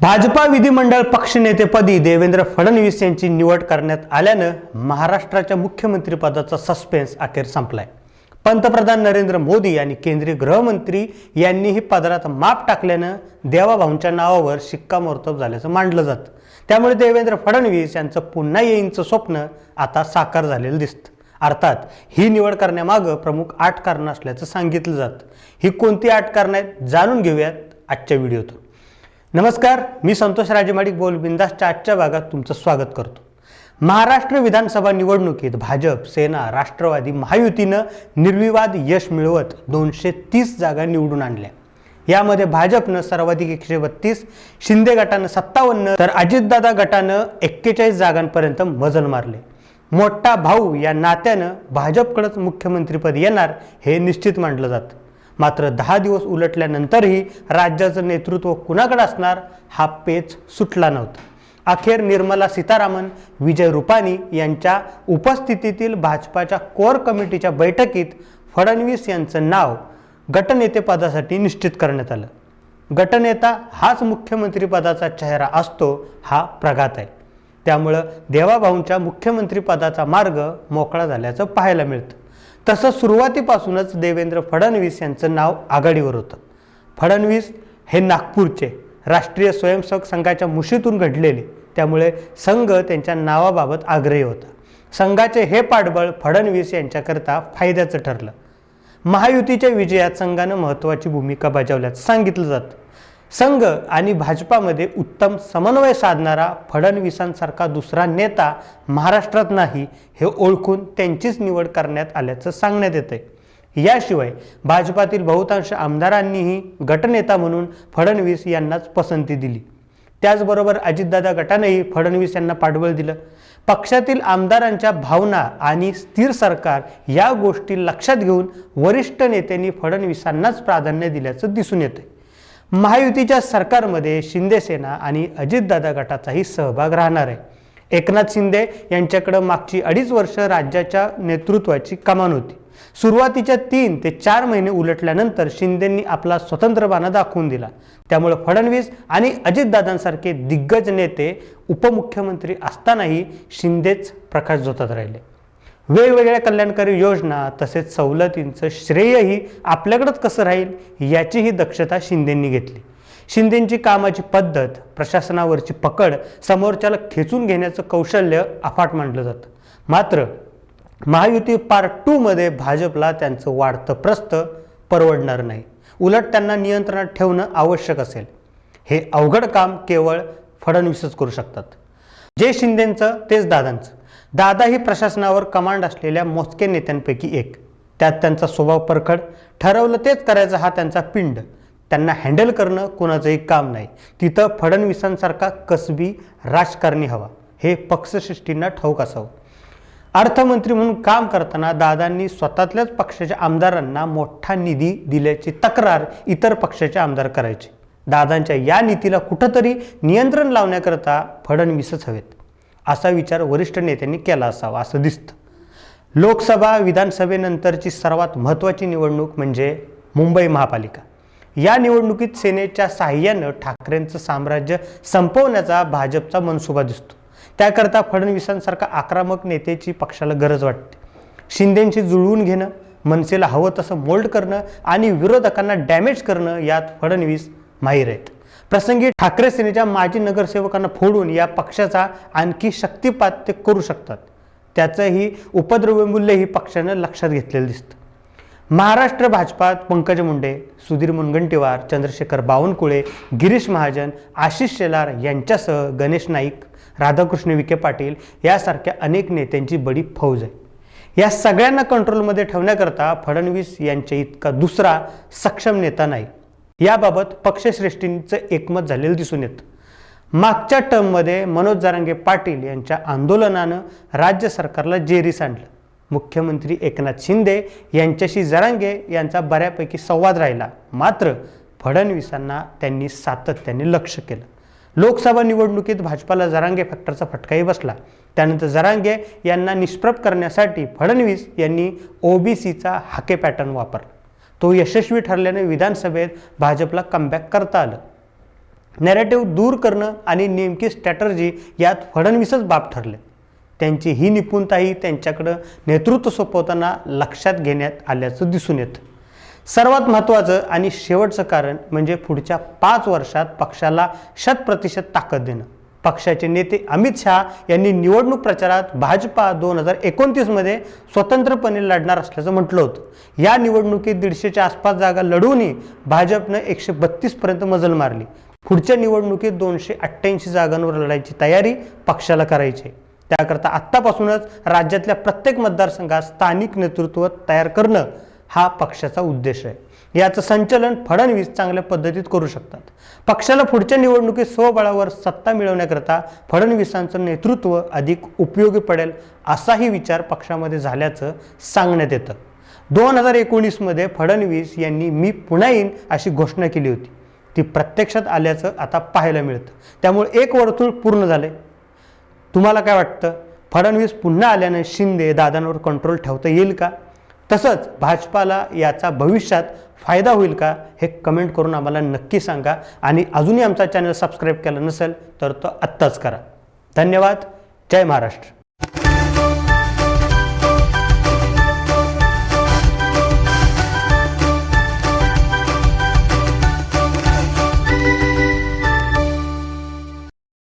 भाजपा विधिमंडळ पक्षनेतेपदी देवेंद्र फडणवीस यांची निवड करण्यात आल्यानं महाराष्ट्राच्या मुख्यमंत्रीपदाचा सस्पेन्स अखेर संपलाय. पंतप्रधान नरेंद्र मोदी आणि केंद्रीय गृहमंत्री यांनीही पदरात माप टाकल्यानं देवाभाऊंच्या नावावर शिक्कामोर्तब झाल्याचं मांडलं जातं. त्यामुळे देवेंद्र फडणवीस यांचं पुन्हा येईंचं स्वप्न आता साकार झालेलं दिसतं. अर्थात ही निवड करण्यामागं प्रमुख आठ कारणं असल्याचं सांगितलं जातं. ही कोणती आठ कारणं आहेत जाणून घेऊयात आजच्या व्हिडिओतून. नमस्कार मी संतोष राजेमाडिक बोल बिंदासच्या आजच्या भागात तुमचं स्वागत करतो. महाराष्ट्र विधानसभा निवडणुकीत भाजप सेना राष्ट्रवादी महायुतीनं निर्विवाद यश मिळवत दोनशे तीस जागा निवडून आणल्या. यामध्ये भाजपनं सर्वाधिक एकशे बत्तीस शिंदे गटानं सत्तावन्न तर अजितदादा गटानं एक्केचाळीस जागांपर्यंत मजल मारले. मोठा भाऊ या नात्यानं भाजपकडंच मुख्यमंत्रीपद येणार हे निश्चित मानलं जातं. मात्र दहा दिवस उलटल्यानंतरही राज्याचं नेतृत्व कुणाकडे असणार हा पेच सुटला नव्हता. अखेर निर्मला सीतारामन विजय रुपानी यांच्या उपस्थितीतील भाजपाच्या कोर कमिटीच्या बैठकीत फडणवीस यांचं नाव गटनेतेपदासाठी निश्चित करण्यात आलं. गटनेता हाच मुख्यमंत्रीपदाचा चेहरा असतो हा प्रघात आहे. त्यामुळं देवाभाऊंच्या मुख्यमंत्रीपदाचा मार्ग मोकळा झाल्याचं पाहायला मिळतं. तसं सुरुवातीपासूनच देवेंद्र फडणवीस यांचं नाव आघाडीवर होतं. फडणवीस हे नागपूरचे राष्ट्रीय स्वयंसेवक संघाच्या मुशीतून घडलेले. त्यामुळे संघ त्यांच्या नावाबाबत आग्रही होता. संघाचे हे पाठबळ फडणवीस यांच्याकरता फायद्याचं ठरलं. महायुतीच्या विजयात संघानं महत्त्वाची भूमिका बजावल्याचं सांगितलं जातं. संघ आणि भाजपामध्ये उत्तम समन्वय साधणारा फडणवीसांसारखा दुसरा नेता महाराष्ट्रात नाही हे ओळखून त्यांचीच निवड करण्यात आल्याचं सांगण्यात येतंय. याशिवाय भाजपातील बहुतांश आमदारांनीही गटनेता म्हणून फडणवीस यांनाच पसंती दिली. त्याचबरोबर अजितदादा गटानेही फडणवीस यांना पाठबळ दिलं. पक्षातील आमदारांच्या भावना आणि स्थिर सरकार या गोष्टी लक्षात घेऊन वरिष्ठ नेत्यांनी फडणवीसांनाच प्राधान्य दिल्याचं दिसून येतंय. महायुतीच्या सरकारमध्ये शिंदेसेना आणि अजितदादा गटाचाही सहभाग राहणार आहे. एकनाथ शिंदे यांच्याकडं मागची अडीच वर्ष राज्याच्या नेतृत्वाची कमान होती. सुरुवातीच्या तीन ते चार महिने उलटल्यानंतर शिंदेंनी आपला स्वतंत्रपणा दाखवून दिला. त्यामुळे फडणवीस आणि अजितदादांसारखे दिग्गज नेते उपमुख्यमंत्री असतानाही शिंदेच प्रकाश जोतात राहिले. वेगवेगळ्या कल्याणकारी योजना तसेच सवलतींचं श्रेयही आपल्याकडंच कसं राहील याचीही दक्षता शिंदेंनी घेतली. शिंदेंची कामाची पद्धत प्रशासनावरची पकड समोरच्याला खेचून घेण्याचं कौशल्य अफाट मानलं जातं. मात्र महायुती पार्ट टूमध्ये भाजपला त्यांचं वाढतं प्रस्त परवडणार नाही. उलट त्यांना नियंत्रणात ठेवणं आवश्यक असेल. हे अवघड काम केवळ फडणवीसच करू शकतात. जे शिंदेंचं तेच दादांचं. दादा ही प्रशासनावर कमांड असलेल्या मोजके नेत्यांपैकी एक. त्यात त्यांचा स्वभाव परखड. ठरवलं तेच करायचं हा त्यांचा पिंड. त्यांना हँडल करणं कोणाचंही काम नाही. तिथं फडणवीसांसारखा कसबी राजकारणी हवा. हे पक्षश्रेष्ठींना ठाऊक असावं. अर्थमंत्री म्हणून काम करताना दादांनी स्वतःतल्याच पक्षाच्या आमदारांना मोठा निधी दिल्याची तक्रार इतर पक्षाचे आमदार करायचे. दादांच्या या नीतीला कुठंतरी नियंत्रण लावण्याकरता फडणवीसच हवेत. असा विचार वरिष्ठ नेत्यांनी केला असावा असं दिसतं. लोकसभा विधानसभेनंतरची सर्वात महत्त्वाची निवडणूक म्हणजे मुंबई महापालिका. या निवडणुकीत सेनेच्या साह्यानं ठाकरेंचं साम्राज्य संपवण्याचा भाजपचा मनसुबा दिसतो. त्याकरता फडणवीसांसारखा आक्रमक नेत्याची पक्षाला गरज वाटते. शिंदेंशी जुळवून घेणं मनसेला हवं तसं मोल्ड करणं आणि विरोधकांना डॅमेज करणं यात फडणवीस माहीर आहेत. प्रसंगी ठाकरे सेनेच्या माजी नगरसेवकांना फोडून या पक्षाचा आणखी शक्तिपात ते करू शकतात. त्याचंही उपद्रव्यमूल्यही पक्षानं लक्षात घेतलेलं दिसतं. महाराष्ट्र भाजपात पंकज मुंडे सुधीर मुनगंटीवार चंद्रशेखर बावनकुळे गिरीश महाजन आशिष शेलार यांच्यासह गणेश नाईक राधाकृष्ण विखे पाटील यासारख्या अनेक नेत्यांची बडी फौज आहे. या सगळ्यांना कंट्रोलमध्ये ठेवण्याकरता फडणवीस यांच्या इतका दुसरा सक्षम नेता नाही. याबाबत पक्षश्रेष्ठींचं एकमत झालेलं दिसून येतं. मागच्या टर्ममध्ये मनोज जारांगे पाटील यांच्या आंदोलनानं राज्य सरकारला जेरीस आणलं. मुख्यमंत्री एकनाथ शिंदे यांच्याशी जरांगे यांचा बऱ्यापैकी संवाद राहिला. मात्र फडणवीसांना त्यांनी सातत्याने लक्ष केलं. लोकसभा निवडणुकीत भाजपाला जरांगे फॅक्टरचा फटकाही बसला. त्यानंतर जरांगे यांना निष्प्रभ करण्यासाठी फडणवीस यांनी ओबीसीचा हाके पॅटर्न वापरला. तो यशस्वी ठरल्याने विधानसभेत भाजपला कमबॅक करता आलं. नॅरेटिव्ह दूर करणं आणि नेमकी स्ट्रॅटर्जी यात फडणवीसच बाप ठरले. त्यांची ही निपुणताही त्यांच्याकडं नेतृत्व सोपवताना लक्षात घेण्यात आल्याचं दिसून येतं. सर्वात महत्त्वाचं आणि शेवटचं कारण म्हणजे पुढच्या पाच वर्षात पक्षाला शतप्रतिशत ताकद देणं. पक्षाचे नेते अमित शहा यांनी निवडणूक प्रचारात भाजपा दोन हजार एकोणतीसमध्ये स्वतंत्रपणे लढणार असल्याचं म्हटलं होतं. या निवडणुकीत दीडशेच्या आसपास जागा लढवूनही भाजपनं एकशे बत्तीसपर्यंत मजल मारली. पुढच्या निवडणुकीत दोनशे अठ्ठ्याऐंशी जागांवर लढायची तयारी पक्षाला करायची. त्याकरता आत्तापासूनच राज्यातल्या प्रत्येक मतदारसंघात स्थानिक नेतृत्व तयार करणं हा पक्षाचा उद्देश आहे. याचं संचलन फडणवीस चांगल्या पद्धतीत करू शकतात. पक्षाला पुढच्या निवडणुकीत स्वबळावर सत्ता मिळवण्याकरता फडणवीसांचं नेतृत्व अधिक उपयोगी पडेल असाही विचार पक्षामध्ये झाल्याचं सांगण्यात येतं. दोन हजार एकोणीसमध्ये फडणवीस यांनी मी पुन्हा येईन अशी घोषणा केली होती. ती प्रत्यक्षात आल्याचं आता पाहायला मिळतं. त्यामुळे एक वर्तुळ पूर्ण झाले तुम्हाला काय वाटतं? फडणवीस पुन्हा आल्यानं शिंदे दादांवर कंट्रोल ठेवता येईल का? तसंच भाजपाला याचा भविष्यात फायदा होईल का हे कमेंट करून आम्हाला नक्की सांगा. आणि अजूनही आमचा चॅनल सबस्क्राईब केला नसेल तर तो आत्ताच करा. धन्यवाद. जय महाराष्ट्र.